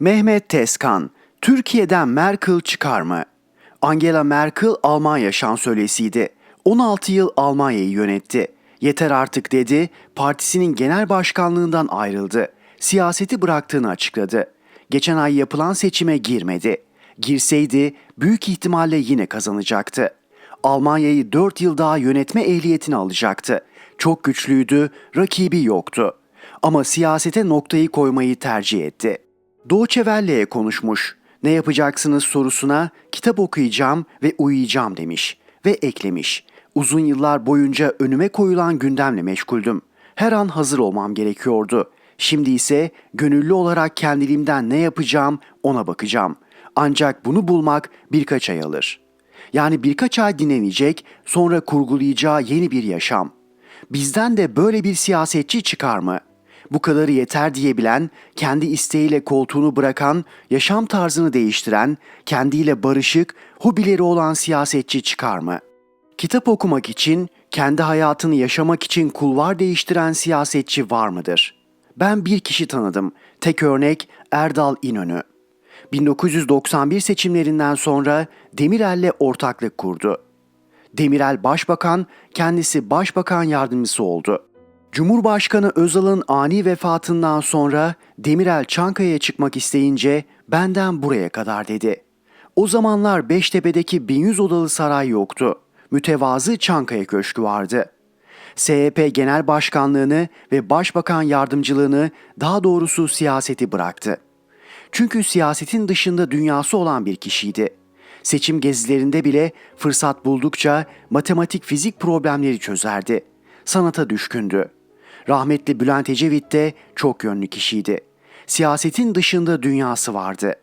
Mehmet Tezkan, Türkiye'den Merkel çıkar mı? Angela Merkel Almanya şansölyesiydi. 16 yıl Almanya'yı yönetti. Yeter artık dedi, partisinin genel başkanlığından ayrıldı. Siyaseti bıraktığını açıkladı. Geçen ay yapılan seçime girmedi. Girseydi büyük ihtimalle yine kazanacaktı. Almanya'yı 4 yıl daha yönetme ehliyetini alacaktı. Çok güçlüydü, rakibi yoktu. Ama siyasete noktayı koymayı tercih etti. Doğuçe Welle'ye konuşmuş. Ne yapacaksınız sorusuna kitap okuyacağım ve uyuyacağım demiş ve eklemiş. Uzun yıllar boyunca önüme koyulan gündemle meşguldüm. Her an hazır olmam gerekiyordu. Şimdi ise gönüllü olarak kendiliğimden ne yapacağım ona bakacağım. Ancak bunu bulmak birkaç ay alır. Yani birkaç ay dinlenecek, sonra kurgulayacağı yeni bir yaşam. Bizden de böyle bir siyasetçi çıkar mı? Bu kadarı yeter diyebilen, kendi isteğiyle koltuğunu bırakan, yaşam tarzını değiştiren, kendiyle barışık, hobileri olan siyasetçi çıkar mı? Kitap okumak için, kendi hayatını yaşamak için kulvar değiştiren siyasetçi var mıdır? Ben bir kişi tanıdım. Tek örnek Erdal İnönü. 1991 seçimlerinden sonra Demirel'le ortaklık kurdu. Demirel başbakan, kendisi başbakan yardımcısı oldu. Cumhurbaşkanı Özal'ın ani vefatından sonra Demirel Çankaya'ya çıkmak isteyince benden buraya kadar dedi. O zamanlar Beştepe'deki 1100 odalı saray yoktu. Mütevazı Çankaya Köşkü vardı. SHP Genel Başkanlığını ve Başbakan Yardımcılığını daha doğrusu siyaseti bıraktı. Çünkü siyasetin dışında dünyası olan bir kişiydi. Seçim gezilerinde bile fırsat buldukça matematik fizik problemleri çözerdi. Sanata düşkündü. Rahmetli Bülent Ecevit de çok yönlü kişiydi. Siyasetin dışında dünyası vardı.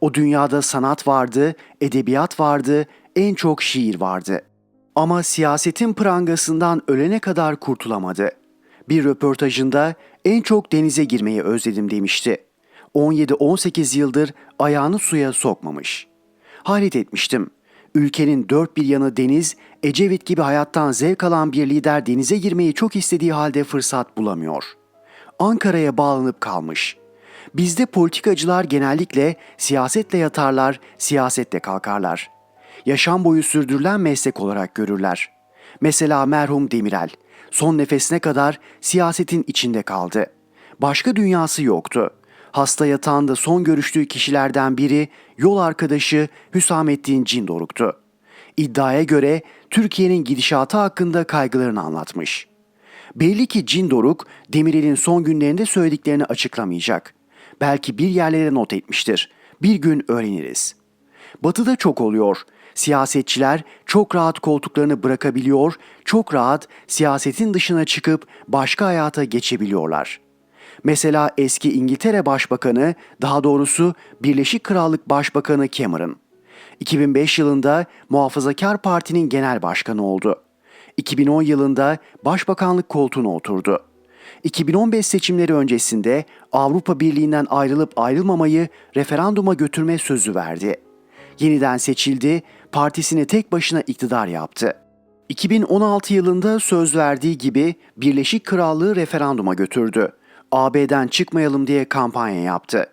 O dünyada sanat vardı, edebiyat vardı, en çok şiir vardı. Ama siyasetin prangasından ölene kadar kurtulamadı. Bir röportajında en çok denize girmeyi özledim demişti. 17-18 yıldır ayağını suya sokmamış. Hayret etmiştim. Ülkenin dört bir yanı deniz, Ecevit gibi hayattan zevk alan bir lider denize girmeyi çok istediği halde fırsat bulamıyor. Ankara'ya bağlanıp kalmış. Bizde politikacılar genellikle siyasetle yatarlar, siyasetle kalkarlar. Yaşam boyu sürdürülen meslek olarak görürler. Mesela merhum Demirel, son nefesine kadar siyasetin içinde kaldı. Başka dünyası yoktu. Hasta yatağında son görüştüğü kişilerden biri yol arkadaşı Hüsamettin Cindoruk'tu. İddiaya göre Türkiye'nin gidişatı hakkında kaygılarını anlatmış. Belli ki Cindoruk Demirel'in son günlerinde söylediklerini açıklamayacak. Belki bir yerlere not etmiştir. Bir gün öğreniriz. Batı'da çok oluyor. Siyasetçiler çok rahat koltuklarını bırakabiliyor, çok rahat siyasetin dışına çıkıp başka hayata geçebiliyorlar.'' Mesela eski İngiltere Başbakanı, daha doğrusu Birleşik Krallık Başbakanı Cameron. 2005 yılında Muhafazakar Parti'nin genel başkanı oldu. 2010 yılında başbakanlık koltuğuna oturdu. 2015 seçimleri öncesinde Avrupa Birliği'nden ayrılıp ayrılmamayı referanduma götürme sözü verdi. Yeniden seçildi, partisini tek başına iktidar yaptı. 2016 yılında söz verdiği gibi Birleşik Krallığı referanduma götürdü. AB'den çıkmayalım diye kampanya yaptı.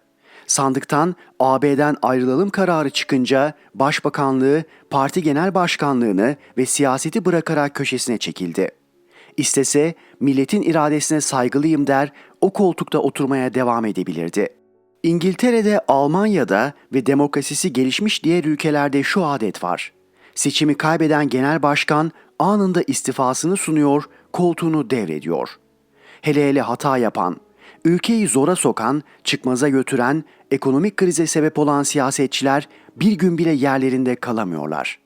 Sandıktan AB'den ayrılalım kararı çıkınca başbakanlığı, parti genel başkanlığını ve siyaseti bırakarak köşesine çekildi. İstese milletin iradesine saygılıyım der, o koltukta oturmaya devam edebilirdi. İngiltere'de, Almanya'da ve demokrasisi gelişmiş diğer ülkelerde şu adet var. Seçimi kaybeden genel başkan anında istifasını sunuyor, koltuğunu devrediyor. Hele hele hata yapan, ülkeyi zora sokan, çıkmaza götüren, ekonomik krize sebep olan siyasetçiler bir gün bile yerlerinde kalamıyorlar.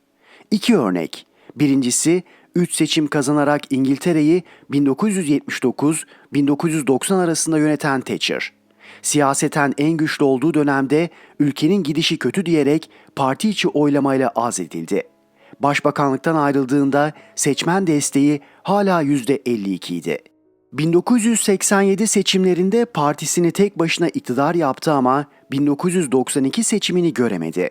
İki örnek. Birincisi, 3 seçim kazanarak İngiltere'yi 1979-1990 arasında yöneten Thatcher. Siyaseten en güçlü olduğu dönemde ülkenin gidişi kötü diyerek parti içi oylamayla azledildi. Başbakanlıktan ayrıldığında seçmen desteği hala %52 idi. 1987 seçimlerinde partisini tek başına iktidar yaptı ama 1992 seçimini göremedi.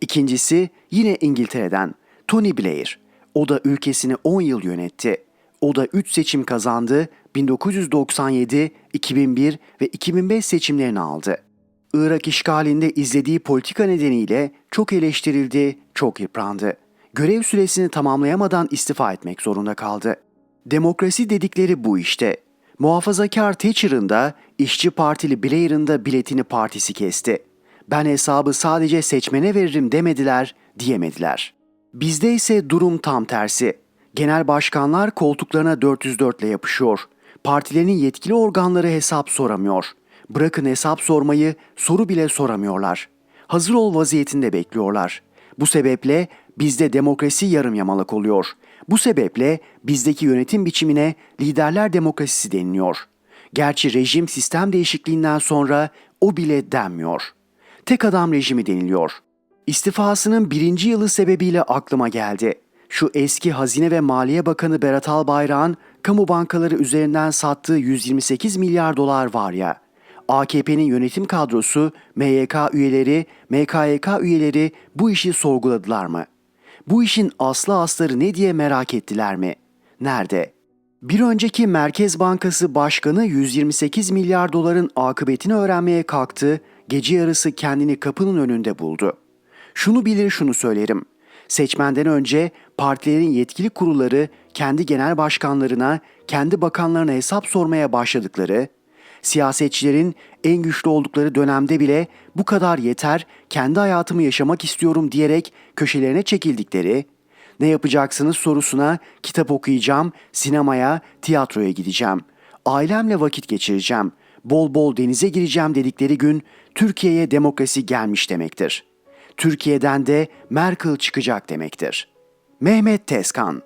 İkincisi yine İngiltere'den Tony Blair. O da ülkesini 10 yıl yönetti. O da 3 seçim kazandı, 1997, 2001 ve 2005 seçimlerini aldı. Irak işgalinde izlediği politika nedeniyle çok eleştirildi, çok yıprandı. Görev süresini tamamlayamadan istifa etmek zorunda kaldı. Demokrasi dedikleri bu işte. Muhafazakar Thatcher'ın da işçi partili Blair'ın da biletini partisi kesti. Ben hesabı sadece seçmene veririm demediler, diyemediler. Bizde ise durum tam tersi. Genel başkanlar koltuklarına 404 ile yapışıyor. Partilerin yetkili organları hesap soramıyor. Bırakın hesap sormayı, soru bile soramıyorlar. Hazır ol vaziyetinde bekliyorlar. Bu sebeple bizde demokrasi yarım yamalak oluyor. Bu sebeple bizdeki yönetim biçimine liderler demokrasisi deniliyor. Gerçi rejim sistem değişikliğinden sonra o bile denmiyor. Tek adam rejimi deniliyor. İstifasının birinci yılı sebebiyle aklıma geldi. Şu eski Hazine ve Maliye Bakanı Berat Albayrak'ın kamu bankaları üzerinden sattığı 128 milyar dolar var ya. AKP'nin yönetim kadrosu, MYK üyeleri, MKYK üyeleri bu işi sorguladılar mı? Bu işin aslı astarı ne diye merak ettiler mi? Nerede? Bir önceki Merkez Bankası Başkanı 128 milyar doların akıbetini öğrenmeye kalktı, gece yarısı kendini kapının önünde buldu. Şunu bilir şunu söylerim. Seçmenden önce partilerin yetkili kurulları kendi genel başkanlarına, kendi bakanlarına hesap sormaya başladıkları, siyasetçilerin en güçlü oldukları dönemde bile bu kadar yeter, kendi hayatımı yaşamak istiyorum diyerek köşelerine çekildikleri, ne yapacaksınız sorusuna kitap okuyacağım, sinemaya, tiyatroya gideceğim. Ailemle vakit geçireceğim. Bol bol denize gireceğim dedikleri gün Türkiye'ye demokrasi gelmiş demektir. Türkiye'den de Merkel çıkacak demektir. Mehmet Tezkan